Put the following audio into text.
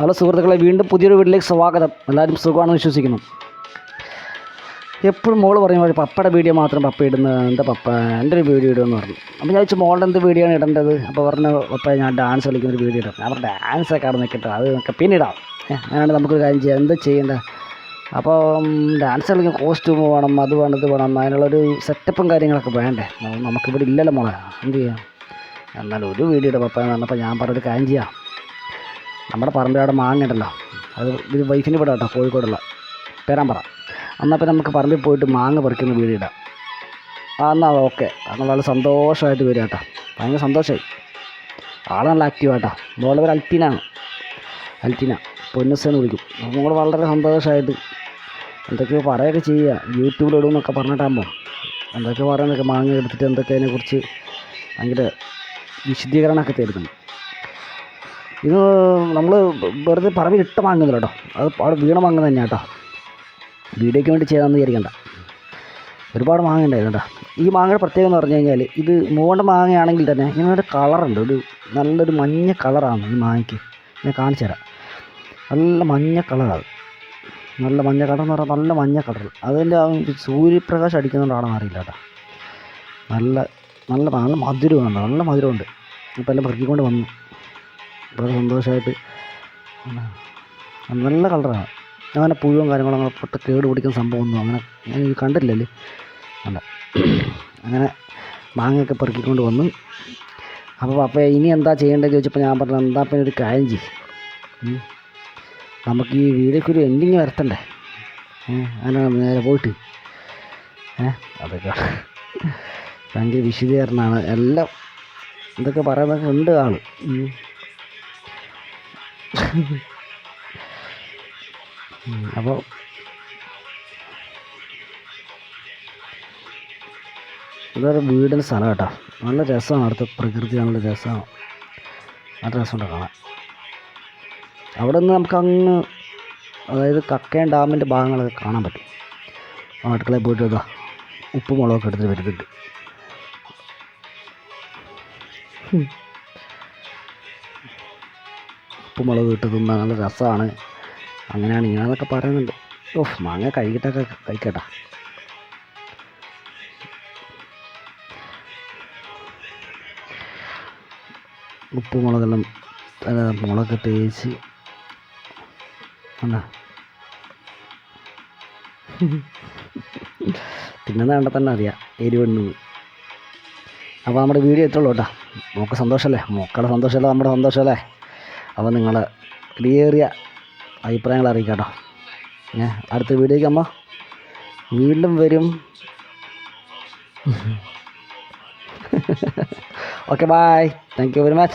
Hello സുഹൃത്തുക്കളെ വീണ്ടും പുതിയൊരു വീട്ടിലേക്ക് സ്വാഗതം. എല്ലാവരും സുഖമാണെന്ന് വിശ്വസിക്കുന്നു. എപ്പോഴും മോൾ പറയും "ഒരു പപ്പയുടെ വീഡിയോ മാത്രം പപ്പ ഇടുന്നത് എന്റെ പപ്പ എന്റെ ഒരു വീഡിയോ ഇടുമെന്ന് പറഞ്ഞു. അപ്പോൾ ഞാൻ ചോദിച്ചു മോളുടെ എന്ത് വീഡിയോ ആണ് ഇടേണ്ടത്? അപ്പോൾ പറഞ്ഞു പപ്പ ഞാൻ ഡാൻസ് കളിക്കുന്ന ഒരു വീഡിയോ ഇടാം. ഞാൻ പറഞ്ഞു ഡാൻസ് ഒക്കെ അവിടെ നിൽക്കട്ടെ അത് നമുക്ക് പിന്നെ ഇടാം. ഏ, നമുക്കൊരു കാര്യം ചെയ്യാം. എന്താ ചെയ്യേണ്ടത് അപ്പോൾ ഡാൻസ് കളിക്കാൻ കോസ്റ്റ്യൂം വേണം അത് വേണം ഇത് വേണം അതിനുള്ളൊരു സെറ്റപ്പും കാര്യങ്ങളൊക്കെ വേണ്ടേ? നമുക്കിവിടെ ഇല്ലല്ലോ മോളെ എന്ത് ചെയ്യാം? എന്നാലും ഒരു വീഡിയോ ഇടാം പപ്പ എന്ന് പറഞ്ഞപ്പോൾ ഞാൻ പറഞ്ഞൊരു കാര്യം ചെയ്യാം. നമ്മുടെ പറമ്പിൽ അവിടെ മാങ്ങ ഉണ്ടല്ലോ അത് ഇത് വൈഫിന്റെ ഇവിടെ കേട്ടോ കോഴിക്കോടുള്ള. പേരാമ്പ്ര എന്നാൽ പിന്നെ നമുക്ക് പറമ്പിൽ പോയിട്ട് മാങ്ങ പറിക്കുന്ന വീട് ഇടാം. ആ എന്നാൽ ഓക്കെ. എന്നാൽ വളരെ സന്തോഷമായിട്ട് വരിക കേട്ടോ. ഭയങ്കര സന്തോഷമായി ആൾ നല്ല ആക്റ്റീവ് ആട്ടോ. മോളെ ഒരു അൽറ്റീനാണ് അൽറ്റീന പൊന്നസെന്ന് വിളിക്കും. അപ്പോൾ നമ്മൾ വളരെ സന്തോഷമായിട്ട് എന്തൊക്കെയോ പറയുകയൊക്കെ ചെയ്യുക. യൂട്യൂബിലിടും എന്നൊക്കെ പറഞ്ഞിട്ടാകുമ്പോൾ എന്തൊക്കെയോ പറയുന്നതൊക്കെ മാങ്ങ എടുത്തിട്ട് എന്തൊക്കെ അതിനെക്കുറിച്ച് ഭയങ്കര വിശദീകരണമൊക്കെ തരുന്നുണ്ട്. ഇത് നമ്മൾ വെറുതെ പറമ്പിൽ ഇട്ട മാങ്ങുന്നില്ല കേട്ടോ. അത് അവിടെ വീണ മാങ്ങ തന്നെയാണ് കേട്ടോ. വീഡിയോയ്ക്ക് വേണ്ടി ചെയ്താന്ന് വിചാരിക്കണ്ട. ഒരുപാട് മാങ്ങ ഉണ്ടായിരുന്നു കേട്ടോ. ഈ മാങ്ങയുടെ പ്രത്യേകത എന്ന് പറഞ്ഞു കഴിഞ്ഞാൽ ഇത് മൂവണ്ട മാങ്ങയാണെങ്കിൽ തന്നെ ഇങ്ങനൊരു കളറുണ്ട് ഒരു നല്ലൊരു മഞ്ഞ കളറാണ് ഈ മാങ്ങയ്ക്ക്. ഞാൻ കാണിച്ചു തരാം. നല്ല മഞ്ഞ കളറാണ് നല്ല മഞ്ഞ കളർ എന്ന് പറഞ്ഞാൽ നല്ല മഞ്ഞ കളർ അതിന്റെ ആ സൂര്യപ്രകാശം അടിക്കുന്നതുകൊണ്ടാണെന്ന് അറിയില്ല കേട്ടോ. നല്ല നല്ല നല്ല മധുരമാണ് നല്ല മധുരമുണ്ട്. ഇപ്പം എല്ലാം പെറുക്കിക്കൊണ്ട് വന്നു. വളരെ സന്തോഷമായിട്ട്. നല്ല കളറാണ് അങ്ങനെ പുഴുവും കാര്യങ്ങളും അങ്ങനെ പൊട്ട കേട് പിടിക്കുന്ന സംഭവമൊന്നും അങ്ങനെ ഞാൻ ഇത് കണ്ടില്ലല്ലേ അല്ല. അങ്ങനെ മാങ്ങയൊക്കെ പെറുക്കിക്കൊണ്ട് വന്നു. അപ്പോൾ അപ്പോൾ ഇനി എന്താ ചെയ്യേണ്ടതെന്ന് ചോദിച്ചപ്പോൾ ഞാൻ പറഞ്ഞു എന്താ പിന്നെ ഒരു കാര്യം ചെയ്യും. നമുക്ക് ഈ വീഡിയോക്ക് ഒരു എൻഡിങ് വരത്തണ്ടേ? അങ്ങനെ നേരെ പോയിട്ട്. ഏഹ് അതൊക്കെ ഭയങ്കര വിശദീകരണമാണ്. എല്ലാം ഇതൊക്കെ പറയുന്നതൊക്കെ ഉണ്ട് ആൾ. അപ്പോൾ ഇതൊരു വീടിന്റെ സ്ഥലം കേട്ടോ. നല്ല രസമാണ് അടുത്ത പ്രകൃതി നല്ല രസമാണ്. നല്ല രസമുണ്ട് കാണാൻ. അവിടെ നിന്ന് നമുക്ക് അങ്ങ് അതായത് കക്കയം ഡാമിന്റെ ഭാഗങ്ങളൊക്കെ കാണാൻ പറ്റും. അടുക്കളയിൽ പോയിട്ട് ഇതാ ഉപ്പും മുളകൊക്കെ എടുത്തിട്ട് വരുന്നുണ്ട്. ഉപ്പും മുളക് ഇട്ട് തിന്നാൻ നല്ല രസമാണ്. അങ്ങനെയാണ് ഇങ്ങനെയെന്നൊക്കെ പറയുന്നുണ്ട്. ഓ മാങ്ങ കഴിക്കട്ടൊക്കെ കഴിക്കട്ടെ. ഉപ്പ് മുളകെല്ലാം മുളകൊക്കെ തേച്ച് എന്നാ തന്നെ അറിയാം. എരിവെണ്ണു. അപ്പോൾ നമ്മുടെ വീഡിയോ എത്തുള്ളൂ കേട്ടോ. മോക്ക സന്തോഷമല്ലേ? മോക്കളുടെ സന്തോഷമല്ലേ? നമ്മുടെ സന്തോഷമല്ലേ? അപ്പോൾ നിങ്ങൾ ക്ലിയറിയ അഭിപ്രായങ്ങൾ അറിയിക്കാം കേട്ടോ ഏ അടുത്ത വീഡിയോയ്ക്ക് അമ്മ വീണ്ടും വരും. Okay bye thank you very much